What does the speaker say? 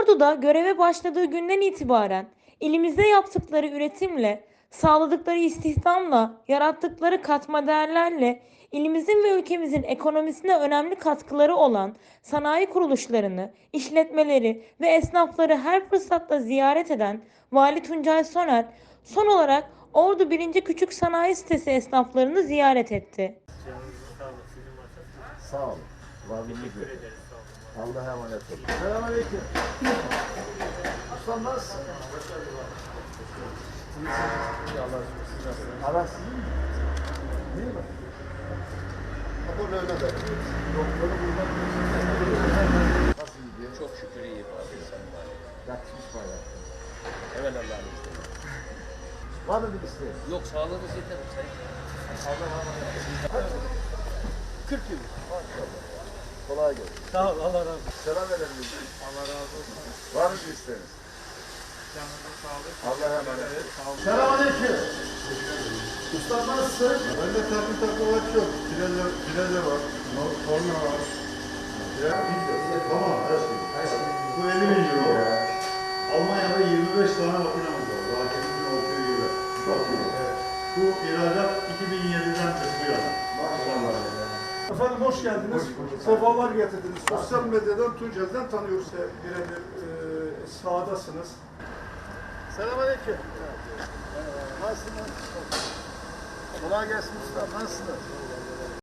Ordu'da göreve başladığı günden itibaren ilimizde yaptıkları üretimle, sağladıkları istihdamla, yarattıkları katma değerlerle ilimizin ve ülkemizin ekonomisine önemli katkıları olan sanayi kuruluşlarını, işletmeleri ve esnafları her fırsatta ziyaret eden Vali Tuncay Soner, son olarak Ordu 1. Küçük Sanayi Sitesi esnaflarını ziyaret etti. Sağ olun. Vazgeçmek yok. Allah'a emanet olun. Selamünaleyküm. Ustam nasılsın? Allah sizin mi? Değil mi? Ama böyle de. Doktoru buradan Nasıl gidiyor? Çok şükür iyi abi var. Yakışmış bayağı. Evet Allah'ın izniyle. Var mı bir isteğin? Yok sağlığınız yeter. Sen Allah'a emanet olun. 40 yıl. Maşallah. Kolay gelsin. Sağ ol, Allah razı olsun. Selam verelim. Allah razı olsun. Var mı bir isteğiniz? Canınıza sağlık. Allah'a emanet olun. Sağ olun. Selamünaleyküm. Usta nasılsın? Bende takım takım var çok. Pireze, pireze var. Korna var. Ya, tamam her şey. Bu 50 bin euro. Almanya'da 25 tane makinamız var. Daha kendimizin olduğu gibi. Çok iyi. Evet. Bu ihracat 2007'den bu yana. Efendim hoş geldiniz. Sefalar getirdiniz. Sosyal medyadan Tunceli'den tanıyoruz. Birebir e, sahadasınız. Selamünaleyküm. Nasılsınız? Kolay gelsin usta. Nasılsınız?